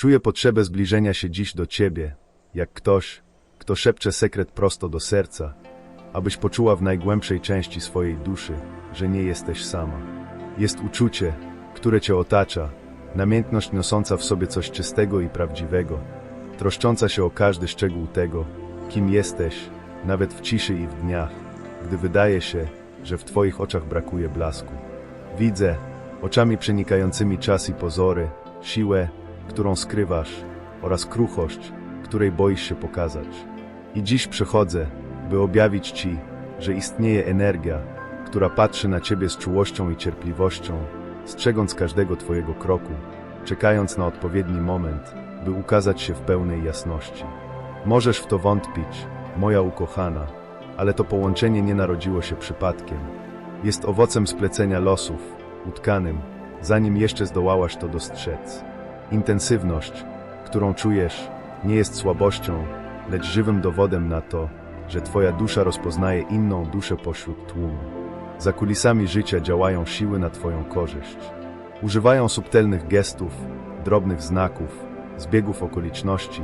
Czuję potrzebę zbliżenia się dziś do Ciebie, jak ktoś, kto szepcze sekret prosto do serca, abyś poczuła w najgłębszej części swojej duszy, że nie jesteś sama. Jest uczucie, które Cię otacza, namiętność nosząca w sobie coś czystego i prawdziwego, troszcząca się o każdy szczegół tego, kim jesteś, nawet w ciszy i w dniach, gdy wydaje się, że w Twoich oczach brakuje blasku. Widzę, oczami przenikającymi czas i pozory, siłę, którą skrywasz, oraz kruchość, której boisz się pokazać. I dziś przychodzę, by objawić Ci, że istnieje energia, która patrzy na Ciebie z czułością i cierpliwością, strzegąc każdego Twojego kroku, czekając na odpowiedni moment, by ukazać się w pełnej jasności. Możesz w to wątpić, moja ukochana, ale to połączenie nie narodziło się przypadkiem. Jest owocem splecenia losów, utkanym, zanim jeszcze zdołałaś to dostrzec. Intensywność, którą czujesz, nie jest słabością, lecz żywym dowodem na to, że Twoja dusza rozpoznaje inną duszę pośród tłumu. Za kulisami życia działają siły na Twoją korzyść. Używają subtelnych gestów, drobnych znaków, zbiegów okoliczności,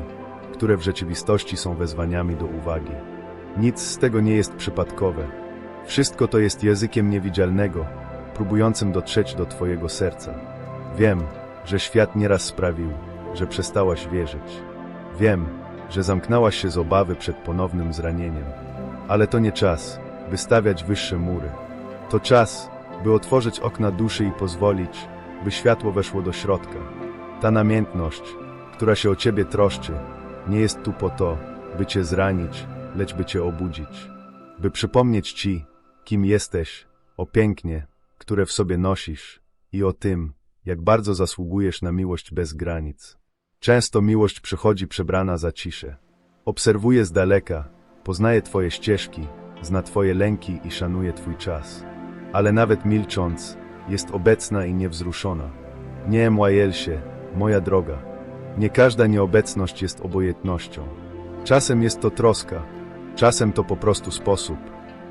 które w rzeczywistości są wezwaniami do uwagi. Nic z tego nie jest przypadkowe. Wszystko to jest językiem niewidzialnego, próbującym dotrzeć do Twojego serca. Wiem, że świat nieraz sprawił, że przestałaś wierzyć. Wiem, że zamknęłaś się z obawy przed ponownym zranieniem. Ale to nie czas, by stawiać wyższe mury. To czas, by otworzyć okna duszy i pozwolić, by światło weszło do środka. Ta namiętność, która się o ciebie troszczy, nie jest tu po to, by cię zranić, lecz by cię obudzić. By przypomnieć ci, kim jesteś, o pięknie, które w sobie nosisz i o tym, jak bardzo zasługujesz na miłość bez granic. Często miłość przychodzi przebrana za ciszę. Obserwuje z daleka, poznaje Twoje ścieżki, zna Twoje lęki i szanuje Twój czas. Ale nawet milcząc, jest obecna i niewzruszona. Nie, Młajelsie, moja droga. Nie każda nieobecność jest obojętnością. Czasem jest to troska, czasem to po prostu sposób,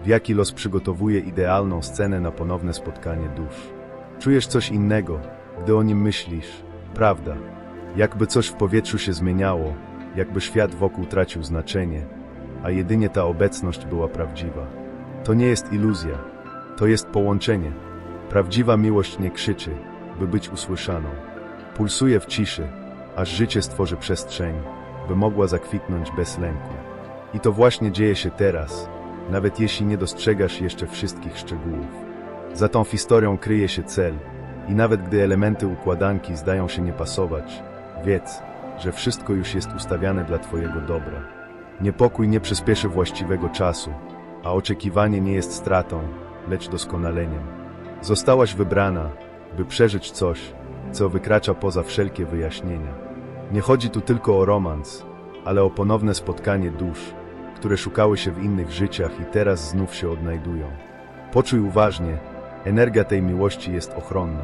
w jaki los przygotowuje idealną scenę na ponowne spotkanie dusz. Czujesz coś innego, gdy o nim myślisz, prawda? Jakby coś w powietrzu się zmieniało, jakby świat wokół tracił znaczenie, a jedynie ta obecność była prawdziwa. To nie jest iluzja, to jest połączenie. Prawdziwa miłość nie krzyczy, by być usłyszaną. Pulsuje w ciszy, aż życie stworzy przestrzeń, by mogła zakwitnąć bez lęku. I to właśnie dzieje się teraz, nawet jeśli nie dostrzegasz jeszcze wszystkich szczegółów. Za tą historią kryje się cel, i nawet gdy elementy układanki zdają się nie pasować, wiedz, że wszystko już jest ustawiane dla Twojego dobra. Niepokój nie przyspieszy właściwego czasu, a oczekiwanie nie jest stratą, lecz doskonaleniem. Zostałaś wybrana, by przeżyć coś, co wykracza poza wszelkie wyjaśnienia. Nie chodzi tu tylko o romans, ale o ponowne spotkanie dusz, które szukały się w innych życiach i teraz znów się odnajdują. Poczuj uważnie, energia tej miłości jest ochronna.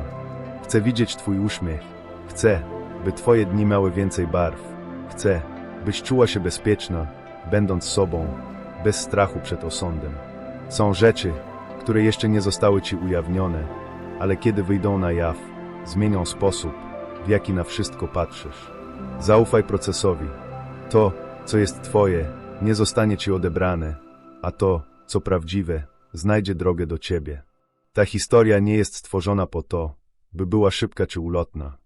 Chcę widzieć Twój uśmiech. Chcę, by Twoje dni miały więcej barw. Chcę, byś czuła się bezpieczna, będąc sobą, bez strachu przed osądem. Są rzeczy, które jeszcze nie zostały Ci ujawnione, ale kiedy wyjdą na jaw, zmienią sposób, w jaki na wszystko patrzysz. Zaufaj procesowi. To, co jest Twoje, nie zostanie Ci odebrane, a to, co prawdziwe, znajdzie drogę do Ciebie. Ta historia nie jest stworzona po to, by była szybka czy ulotna.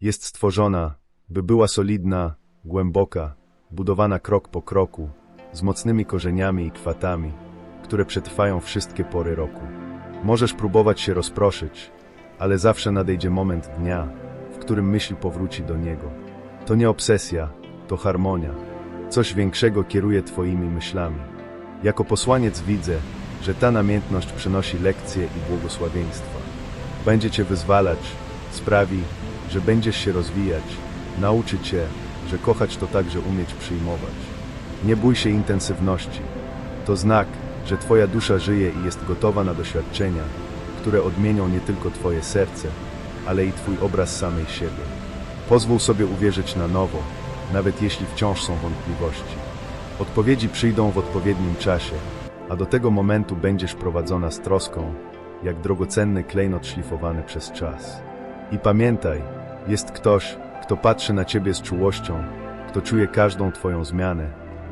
Jest stworzona, by była solidna, głęboka, budowana krok po kroku, z mocnymi korzeniami i kwatami, które przetrwają wszystkie pory roku. Możesz próbować się rozproszyć, ale zawsze nadejdzie moment dnia, w którym myśl powróci do niego. To nie obsesja, to harmonia. Coś większego kieruje Twoimi myślami. Jako posłaniec widzę, że ta namiętność przynosi lekcje i błogosławieństwa. Będzie Cię wyzwalać, sprawi, że będziesz się rozwijać, nauczy Cię, że kochać to także umieć przyjmować. Nie bój się intensywności. To znak, że Twoja dusza żyje i jest gotowa na doświadczenia, które odmienią nie tylko Twoje serce, ale i Twój obraz samej siebie. Pozwól sobie uwierzyć na nowo, nawet jeśli wciąż są wątpliwości. Odpowiedzi przyjdą w odpowiednim czasie, a do tego momentu będziesz prowadzona z troską, jak drogocenny klejnot szlifowany przez czas. I pamiętaj, jest ktoś, kto patrzy na ciebie z czułością, kto czuje każdą twoją zmianę,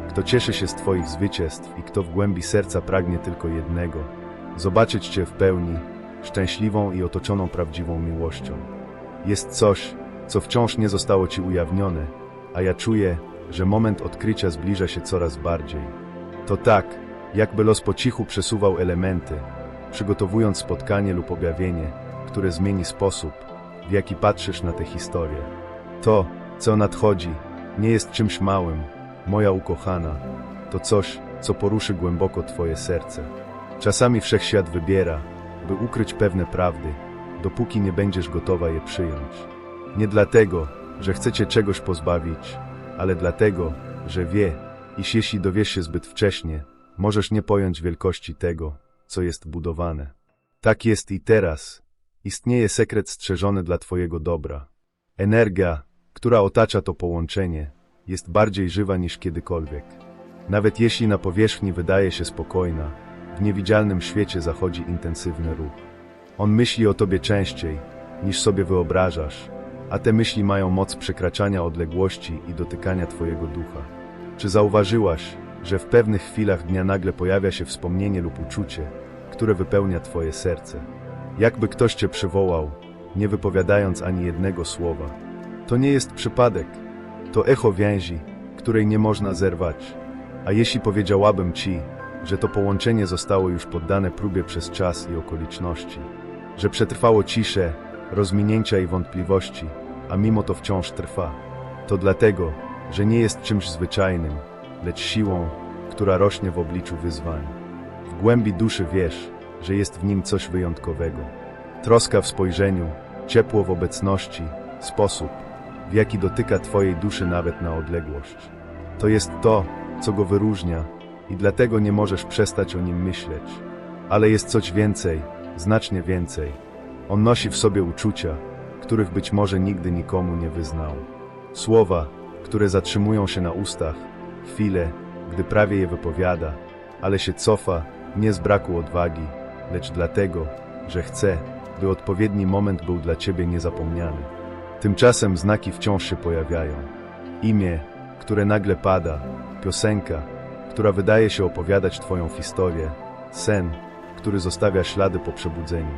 kto cieszy się z twoich zwycięstw i kto w głębi serca pragnie tylko jednego zobaczyć cię w pełni, szczęśliwą i otoczoną prawdziwą miłością. Jest coś, co wciąż nie zostało ci ujawnione, a ja czuję, że moment odkrycia zbliża się coraz bardziej. To tak, jakby los po cichu przesuwał elementy, przygotowując spotkanie lub objawienie, które zmieni sposób, w jaki patrzysz na tę historię. To, co nadchodzi, nie jest czymś małym, moja ukochana, to coś, co poruszy głęboko Twoje serce. Czasami wszechświat wybiera, by ukryć pewne prawdy, dopóki nie będziesz gotowa je przyjąć. Nie dlatego, że chcecie czegoś pozbawić, ale dlatego, że wie, iż jeśli dowiesz się zbyt wcześnie, możesz nie pojąć wielkości tego, co jest budowane. Tak jest i teraz. Istnieje sekret strzeżony dla Twojego dobra. Energia, która otacza to połączenie, jest bardziej żywa niż kiedykolwiek. Nawet jeśli na powierzchni wydaje się spokojna, w niewidzialnym świecie zachodzi intensywny ruch. On myśli o tobie częściej, niż sobie wyobrażasz, a te myśli mają moc przekraczania odległości i dotykania twojego ducha. Czy zauważyłaś, że w pewnych chwilach dnia nagle pojawia się wspomnienie lub uczucie, które wypełnia twoje serce? Jakby ktoś cię przywołał, nie wypowiadając ani jednego słowa. To nie jest przypadek, to echo więzi, której nie można zerwać. A jeśli powiedziałabym ci, że to połączenie zostało już poddane próbie przez czas i okoliczności, że przetrwało ciszę, rozminięcia i wątpliwości, a mimo to wciąż trwa, to dlatego, że nie jest czymś zwyczajnym, lecz siłą, która rośnie w obliczu wyzwań. W głębi duszy wiesz, że jest w nim coś wyjątkowego. Troska w spojrzeniu, ciepło w obecności, sposób, w jaki dotyka Twojej duszy nawet na odległość. To jest to, co go wyróżnia i dlatego nie możesz przestać o nim myśleć. Ale jest coś więcej, znacznie więcej. On nosi w sobie uczucia, których być może nigdy nikomu nie wyznał. Słowa, które zatrzymują się na ustach, chwile, gdy prawie je wypowiada, ale się cofa nie z braku odwagi, lecz dlatego, że chce, by odpowiedni moment był dla ciebie niezapomniany. Tymczasem znaki wciąż się pojawiają. Imię, które nagle pada, piosenka, która wydaje się opowiadać Twoją historię, sen, który zostawia ślady po przebudzeniu.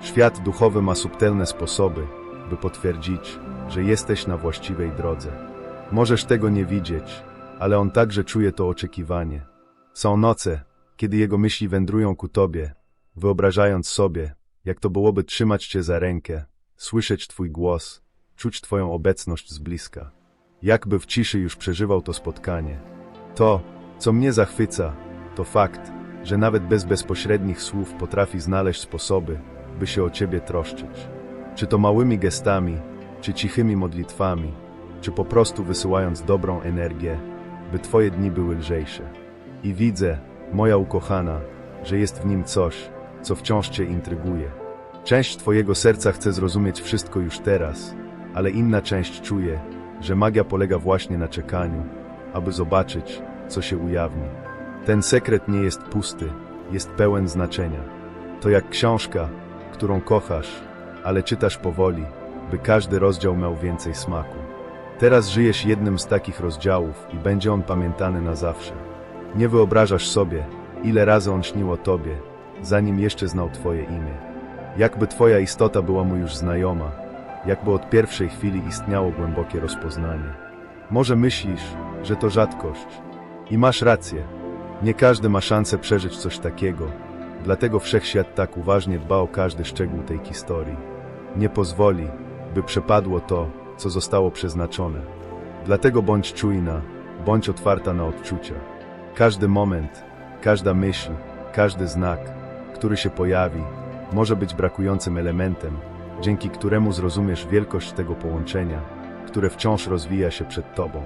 Świat duchowy ma subtelne sposoby, by potwierdzić, że jesteś na właściwej drodze. Możesz tego nie widzieć, ale on także czuje to oczekiwanie. Są noce, kiedy jego myśli wędrują ku Tobie, wyobrażając sobie, jak to byłoby trzymać Cię za rękę, słyszeć Twój głos, czuć Twoją obecność z bliska. Jakby w ciszy już przeżywał to spotkanie. To, co mnie zachwyca, to fakt, że nawet bez bezpośrednich słów potrafi znaleźć sposoby, by się o Ciebie troszczyć. Czy to małymi gestami, czy cichymi modlitwami, czy po prostu wysyłając dobrą energię, by Twoje dni były lżejsze. I widzę, moja ukochana, że jest w nim coś, co wciąż Cię intryguje. Część Twojego serca chce zrozumieć wszystko już teraz, ale inna część czuje, że magia polega właśnie na czekaniu, aby zobaczyć, co się ujawni. Ten sekret nie jest pusty, jest pełen znaczenia. To jak książka, którą kochasz, ale czytasz powoli, by każdy rozdział miał więcej smaku. Teraz żyjesz jednym z takich rozdziałów i będzie on pamiętany na zawsze. Nie wyobrażasz sobie, ile razy on śnił o tobie, zanim jeszcze znał twoje imię. Jakby twoja istota była mu już znajoma, jakby od pierwszej chwili istniało głębokie rozpoznanie. Może myślisz, że to rzadkość. I masz rację. Nie każdy ma szansę przeżyć coś takiego, dlatego wszechświat tak uważnie dba o każdy szczegół tej historii. Nie pozwoli, by przepadło to, co zostało przeznaczone. Dlatego bądź czujna, bądź otwarta na odczucia. Każdy moment, każda myśl, każdy znak, który się pojawi, może być brakującym elementem, dzięki któremu zrozumiesz wielkość tego połączenia, które wciąż rozwija się przed Tobą.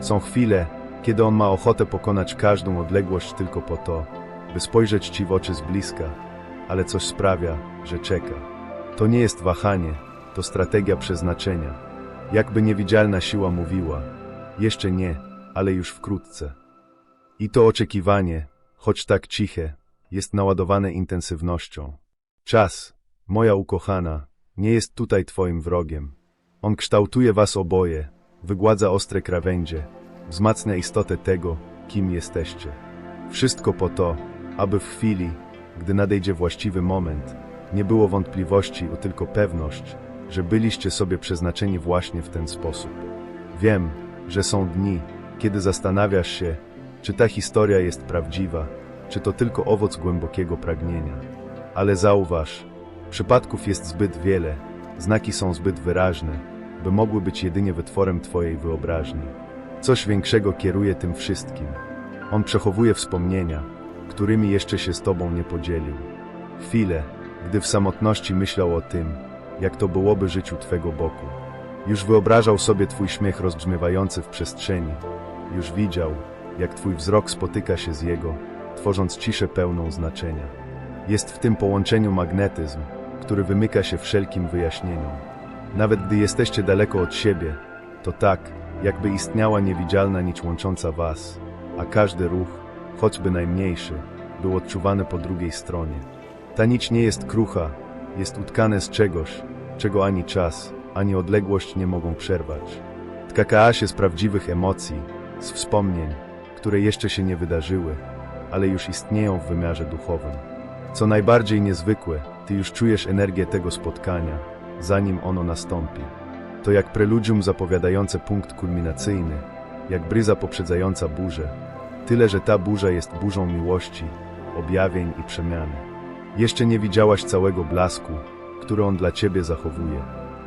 Są chwile, kiedy On ma ochotę pokonać każdą odległość tylko po to, by spojrzeć Ci w oczy z bliska, ale coś sprawia, że czeka. To nie jest wahanie, to strategia przeznaczenia. Jakby niewidzialna siła mówiła, jeszcze nie, ale już wkrótce. I to oczekiwanie, choć tak ciche, jest naładowane intensywnością. Czas, moja ukochana, nie jest tutaj Twoim wrogiem. On kształtuje was oboje, wygładza ostre krawędzie, wzmacnia istotę tego, kim jesteście. Wszystko po to, aby w chwili, gdy nadejdzie właściwy moment, nie było wątpliwości, a tylko pewność, że byliście sobie przeznaczeni właśnie w ten sposób. Wiem, że są dni, kiedy zastanawiasz się, czy ta historia jest prawdziwa, czy to tylko owoc głębokiego pragnienia. Ale zauważ, przypadków jest zbyt wiele, znaki są zbyt wyraźne, by mogły być jedynie wytworem Twojej wyobraźni. Coś większego kieruje tym wszystkim. On przechowuje wspomnienia, którymi jeszcze się z Tobą nie podzielił. Chwile, gdy w samotności myślał o tym, jak to byłoby żyć u Twego boku. Już wyobrażał sobie Twój śmiech rozbrzmiewający w przestrzeni. Już widział, jak Twój wzrok spotyka się z jego, tworząc ciszę pełną znaczenia. Jest w tym połączeniu magnetyzm, który wymyka się wszelkim wyjaśnieniom. Nawet gdy jesteście daleko od siebie, to tak, jakby istniała niewidzialna nić łącząca was, a każdy ruch, choćby najmniejszy, był odczuwany po drugiej stronie. Ta nić nie jest krucha, jest utkane z czegoś, czego ani czas, ani odległość nie mogą przerwać. Tkaka się z prawdziwych emocji, z wspomnień, które jeszcze się nie wydarzyły, ale już istnieją w wymiarze duchowym. Co najbardziej niezwykłe, ty już czujesz energię tego spotkania, zanim ono nastąpi. To jak preludium zapowiadające punkt kulminacyjny, jak bryza poprzedzająca burzę. Tyle, że ta burza jest burzą miłości, objawień i przemiany. Jeszcze nie widziałaś całego blasku, który on dla ciebie zachowuje.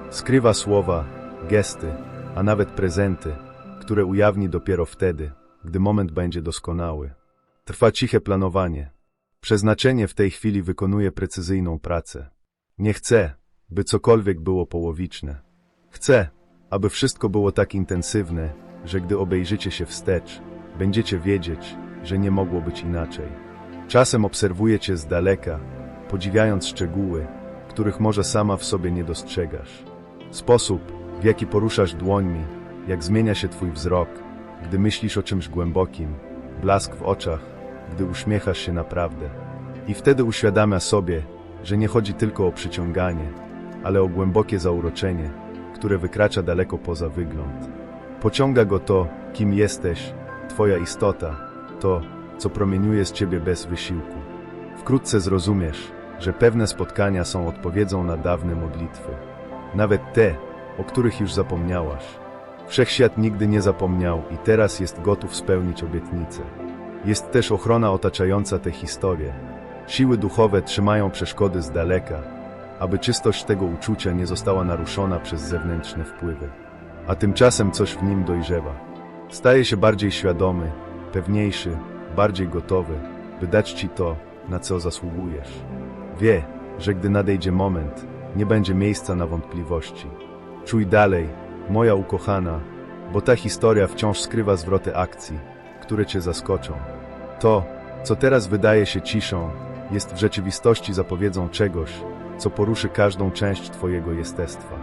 Skrywa słowa, gesty, a nawet prezenty, które ujawni dopiero wtedy, gdy moment będzie doskonały. Trwa ciche planowanie. Przeznaczenie w tej chwili wykonuje precyzyjną pracę. Nie chcę, by cokolwiek było połowiczne. Chcę, aby wszystko było tak intensywne, że gdy obejrzycie się wstecz, będziecie wiedzieć, że nie mogło być inaczej. Czasem obserwuję cię z daleka, podziwiając szczegóły, których może sama w sobie nie dostrzegasz. Sposób, w jaki poruszasz dłońmi, jak zmienia się twój wzrok, gdy myślisz o czymś głębokim, blask w oczach, gdy uśmiechasz się naprawdę. I wtedy uświadamia sobie, że nie chodzi tylko o przyciąganie, ale o głębokie zauroczenie, które wykracza daleko poza wygląd. Pociąga go to, kim jesteś, twoja istota, to, co promieniuje z ciebie bez wysiłku. Wkrótce zrozumiesz, że pewne spotkania są odpowiedzią na dawne modlitwy, nawet te, o których już zapomniałaś. Wszechświat nigdy nie zapomniał i teraz jest gotów spełnić obietnicę. Jest też ochrona otaczająca tę historię. Siły duchowe trzymają przeszkody z daleka, aby czystość tego uczucia nie została naruszona przez zewnętrzne wpływy. A tymczasem coś w nim dojrzewa. Staje się bardziej świadomy, pewniejszy, bardziej gotowy, by dać ci to, na co zasługujesz. Wie, że gdy nadejdzie moment, nie będzie miejsca na wątpliwości. Czuj dalej, moja ukochana, bo ta historia wciąż skrywa zwroty akcji, które cię zaskoczą. To, co teraz wydaje się ciszą, jest w rzeczywistości zapowiedzą czegoś, co poruszy każdą część twojego jestestwa.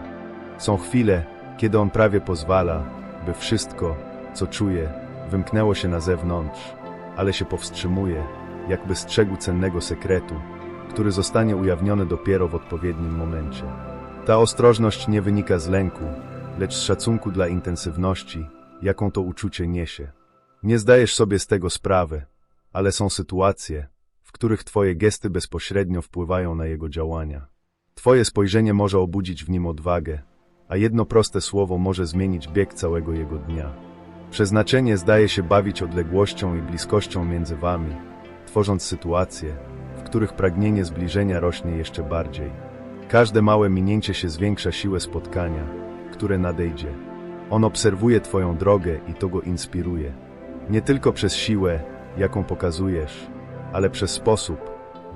Są chwile, kiedy on prawie pozwala, by wszystko, co czuje, wymknęło się na zewnątrz, ale się powstrzymuje, jakby strzegł cennego sekretu, który zostanie ujawniony dopiero w odpowiednim momencie. Ta ostrożność nie wynika z lęku, lecz z szacunku dla intensywności, jaką to uczucie niesie. Nie zdajesz sobie z tego sprawy, ale są sytuacje, w których Twoje gesty bezpośrednio wpływają na jego działania. Twoje spojrzenie może obudzić w nim odwagę, a jedno proste słowo może zmienić bieg całego jego dnia. Przeznaczenie zdaje się bawić odległością i bliskością między Wami, tworząc sytuacje, których pragnienie zbliżenia rośnie jeszcze bardziej. Każde małe minięcie się zwiększa siłę spotkania, które nadejdzie. On obserwuje Twoją drogę i to go inspiruje. Nie tylko przez siłę, jaką pokazujesz, ale przez sposób,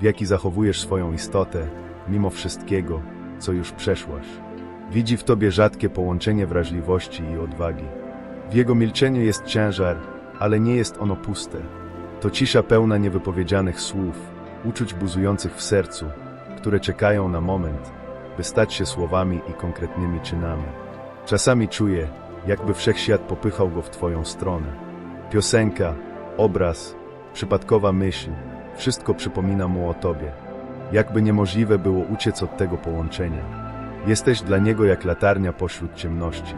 w jaki zachowujesz swoją istotę, mimo wszystkiego, co już przeszłaś. Widzi w Tobie rzadkie połączenie wrażliwości i odwagi. W jego milczeniu jest ciężar, ale nie jest ono puste. To cisza pełna niewypowiedzianych słów, uczuć buzujących w sercu, które czekają na moment, by stać się słowami i konkretnymi czynami. Czasami czuje, jakby wszechświat popychał go w Twoją stronę. Piosenka, obraz, przypadkowa myśl, wszystko przypomina mu o Tobie. Jakby niemożliwe było uciec od tego połączenia. Jesteś dla niego jak latarnia pośród ciemności.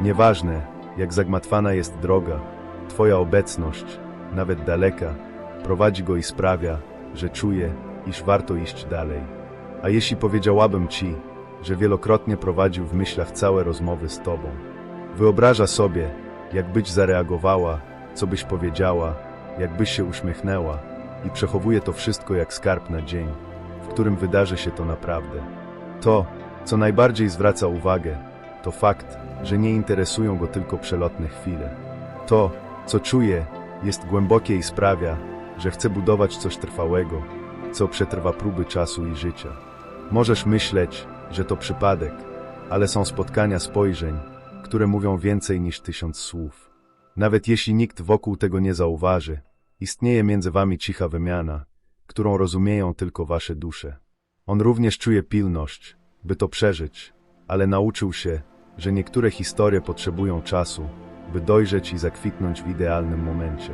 Nieważne, jak zagmatwana jest droga, Twoja obecność, nawet daleka, prowadzi go i sprawia, że czuje, iż warto iść dalej. A jeśli powiedziałabym Ci, że wielokrotnie prowadził w myślach całe rozmowy z Tobą, wyobraża sobie, jak byś zareagowała, co byś powiedziała, jak byś się uśmiechnęła i przechowuje to wszystko jak skarb na dzień, w którym wydarzy się to naprawdę. To, co najbardziej zwraca uwagę, to fakt, że nie interesują go tylko przelotne chwile. To, co czuje, jest głębokie i sprawia, że chce budować coś trwałego, co przetrwa próby czasu i życia. Możesz myśleć, że to przypadek, ale są spotkania spojrzeń, które mówią więcej niż tysiąc słów. Nawet jeśli nikt wokół tego nie zauważy, istnieje między wami cicha wymiana, którą rozumieją tylko wasze dusze. On również czuje pilność, by to przeżyć, ale nauczył się, że niektóre historie potrzebują czasu, by dojrzeć i zakwitnąć w idealnym momencie.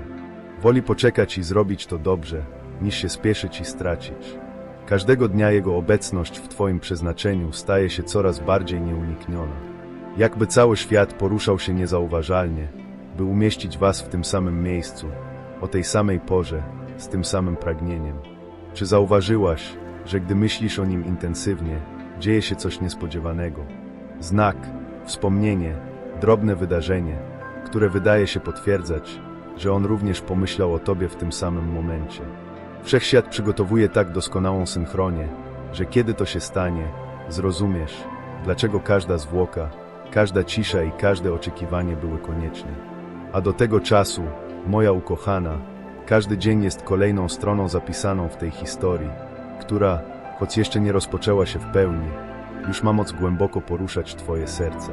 Woli poczekać i zrobić to dobrze, niż się spieszyć i stracić. Każdego dnia jego obecność w Twoim przeznaczeniu staje się coraz bardziej nieunikniona. Jakby cały świat poruszał się niezauważalnie, by umieścić Was w tym samym miejscu, o tej samej porze, z tym samym pragnieniem. Czy zauważyłaś, że gdy myślisz o nim intensywnie, dzieje się coś niespodziewanego? Znak, wspomnienie, drobne wydarzenie, które wydaje się potwierdzać, że on również pomyślał o Tobie w tym samym momencie. Wszechświat przygotowuje tak doskonałą synchronię, że kiedy to się stanie, zrozumiesz, dlaczego każda zwłoka, każda cisza i każde oczekiwanie były konieczne. A do tego czasu, moja ukochana, każdy dzień jest kolejną stroną zapisaną w tej historii, która, choć jeszcze nie rozpoczęła się w pełni, już ma moc głęboko poruszać Twoje serce.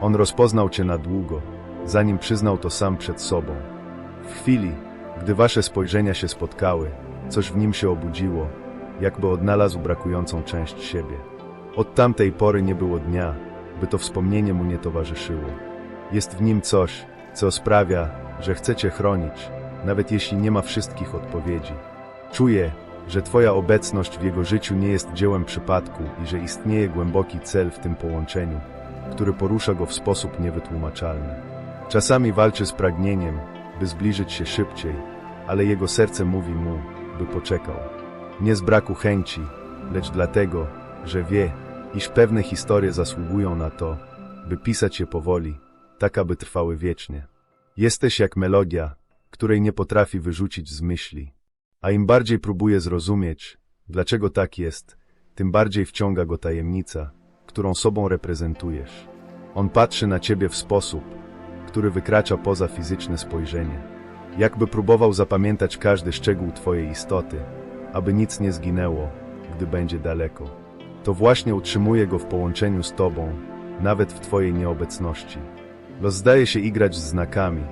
On rozpoznał Cię na długo, zanim przyznał to sam przed sobą. W chwili, gdy Wasze spojrzenia się spotkały, coś w nim się obudziło, jakby odnalazł brakującą część siebie. Od tamtej pory nie było dnia, by to wspomnienie mu nie towarzyszyło. Jest w nim coś, co sprawia, że chcecie chronić, nawet jeśli nie ma wszystkich odpowiedzi. Czuje, że Twoja obecność w jego życiu nie jest dziełem przypadku i że istnieje głęboki cel w tym połączeniu, który porusza go w sposób niewytłumaczalny. Czasami walczy z pragnieniem, by zbliżyć się szybciej, ale jego serce mówi mu, by poczekał. Nie z braku chęci, lecz dlatego, że wie, iż pewne historie zasługują na to, by pisać je powoli, tak aby trwały wiecznie. Jesteś jak melodia, której nie potrafi wyrzucić z myśli, a im bardziej próbuje zrozumieć, dlaczego tak jest, tym bardziej wciąga go tajemnica, którą sobą reprezentujesz. On patrzy na ciebie w sposób, który wykracza poza fizyczne spojrzenie. Jakby próbował zapamiętać każdy szczegół Twojej istoty, aby nic nie zginęło, gdy będzie daleko. To właśnie utrzymuje go w połączeniu z Tobą, nawet w Twojej nieobecności. Los zdaje się igrać z znakami,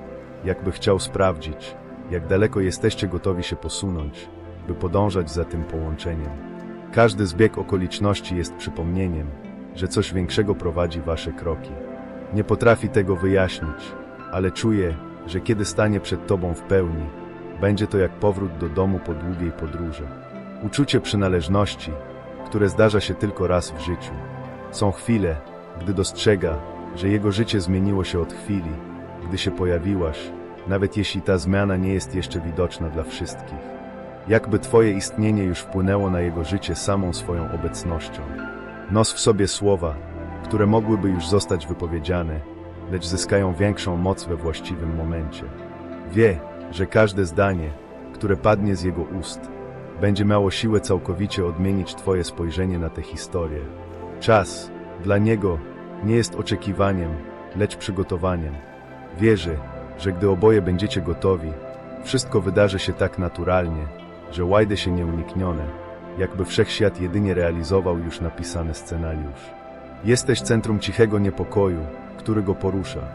jakby chciał sprawdzić, jak daleko jesteście gotowi się posunąć, by podążać za tym połączeniem. Każdy zbieg okoliczności jest przypomnieniem, że coś większego prowadzi Wasze kroki. Nie potrafi tego wyjaśnić, ale czuje, że kiedy stanie przed Tobą w pełni, będzie to jak powrót do domu po długiej podróży. Uczucie przynależności, które zdarza się tylko raz w życiu. Są chwile, gdy dostrzega, że jego życie zmieniło się od chwili, gdy się pojawiłaś, nawet jeśli ta zmiana nie jest jeszcze widoczna dla wszystkich. Jakby Twoje istnienie już wpłynęło na jego życie samą swoją obecnością. Nos w sobie słowa, które mogłyby już zostać wypowiedziane, lecz zyskają większą moc we właściwym momencie. Wie, że każde zdanie, które padnie z jego ust, będzie miało siłę całkowicie odmienić Twoje spojrzenie na tę historię. Czas, dla niego, nie jest oczekiwaniem, lecz przygotowaniem. Wierzy, że gdy oboje będziecie gotowi, wszystko wydarzy się tak naturalnie, że łajdy się nieuniknione, jakby wszechświat jedynie realizował już napisany scenariusz. Jesteś centrum cichego niepokoju, który go porusza.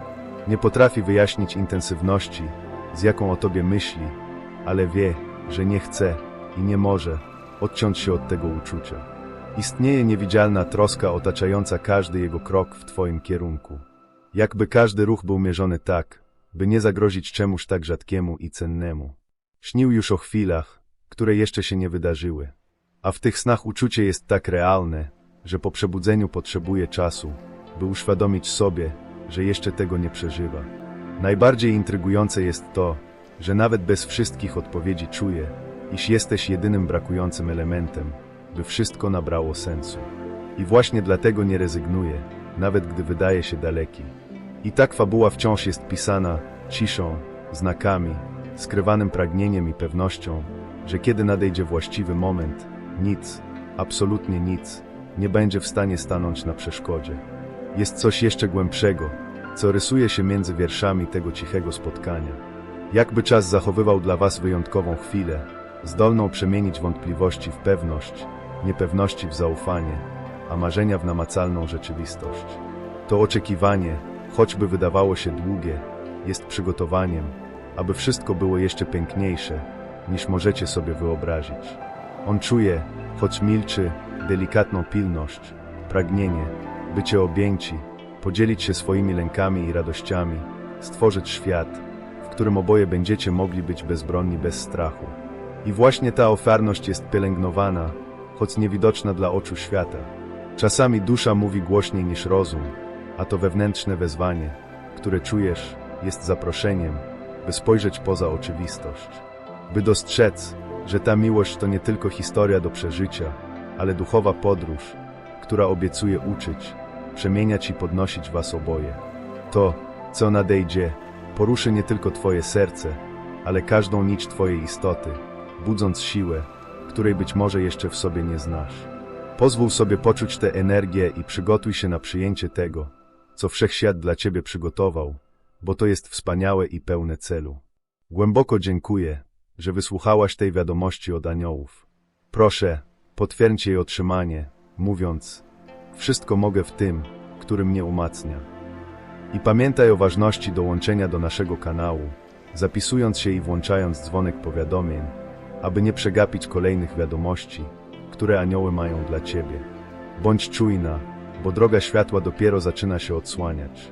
Nie potrafi wyjaśnić intensywności, z jaką o tobie myśli, ale wie, że nie chce i nie może odciąć się od tego uczucia. Istnieje niewidzialna troska otaczająca każdy jego krok w twoim kierunku. Jakby każdy ruch był mierzony tak, by nie zagrozić czemuś tak rzadkiemu i cennemu. Śnił już o chwilach, które jeszcze się nie wydarzyły. A w tych snach uczucie jest tak realne, że po przebudzeniu potrzebuje czasu, by uświadomić sobie, że jeszcze tego nie przeżywa. Najbardziej intrygujące jest to, że nawet bez wszystkich odpowiedzi czuje, iż jesteś jedynym brakującym elementem, by wszystko nabrało sensu. I właśnie dlatego nie rezygnuje, nawet gdy wydaje się daleki. I tak fabuła wciąż jest pisana ciszą, znakami, skrywanym pragnieniem i pewnością, że kiedy nadejdzie właściwy moment, nic, absolutnie nic, nie będzie w stanie stanąć na przeszkodzie. Jest coś jeszcze głębszego, co rysuje się między wierszami tego cichego spotkania. Jakby czas zachowywał dla Was wyjątkową chwilę, zdolną przemienić wątpliwości w pewność, niepewności w zaufanie, a marzenia w namacalną rzeczywistość. To oczekiwanie, choćby wydawało się długie, jest przygotowaniem, aby wszystko było jeszcze piękniejsze, niż możecie sobie wyobrazić. On czuje, choć milczy, delikatną pilność, pragnienie, bycie objęci, podzielić się swoimi lękami i radościami, stworzyć świat, w którym oboje będziecie mogli być bezbronni bez strachu. I właśnie ta ofiarność jest pielęgnowana, choć niewidoczna dla oczu świata. Czasami dusza mówi głośniej niż rozum, a to wewnętrzne wezwanie, które czujesz, jest zaproszeniem, by spojrzeć poza oczywistość, by dostrzec, że ta miłość to nie tylko historia do przeżycia, ale duchowa podróż, która obiecuje uczyć, przemieniać i podnosić was oboje. To, co nadejdzie, poruszy nie tylko twoje serce, ale każdą nić twojej istoty, budząc siłę, której być może jeszcze w sobie nie znasz. Pozwól sobie poczuć tę energię i przygotuj się na przyjęcie tego, co wszechświat dla ciebie przygotował, bo to jest wspaniałe i pełne celu. Głęboko dziękuję, że wysłuchałaś tej wiadomości od aniołów. Proszę, potwierdź jej otrzymanie, mówiąc: Wszystko mogę w tym, który mnie umacnia. I pamiętaj o ważności dołączenia do naszego kanału, zapisując się i włączając dzwonek powiadomień, aby nie przegapić kolejnych wiadomości, które anioły mają dla ciebie. Bądź czujna, bo droga światła dopiero zaczyna się odsłaniać.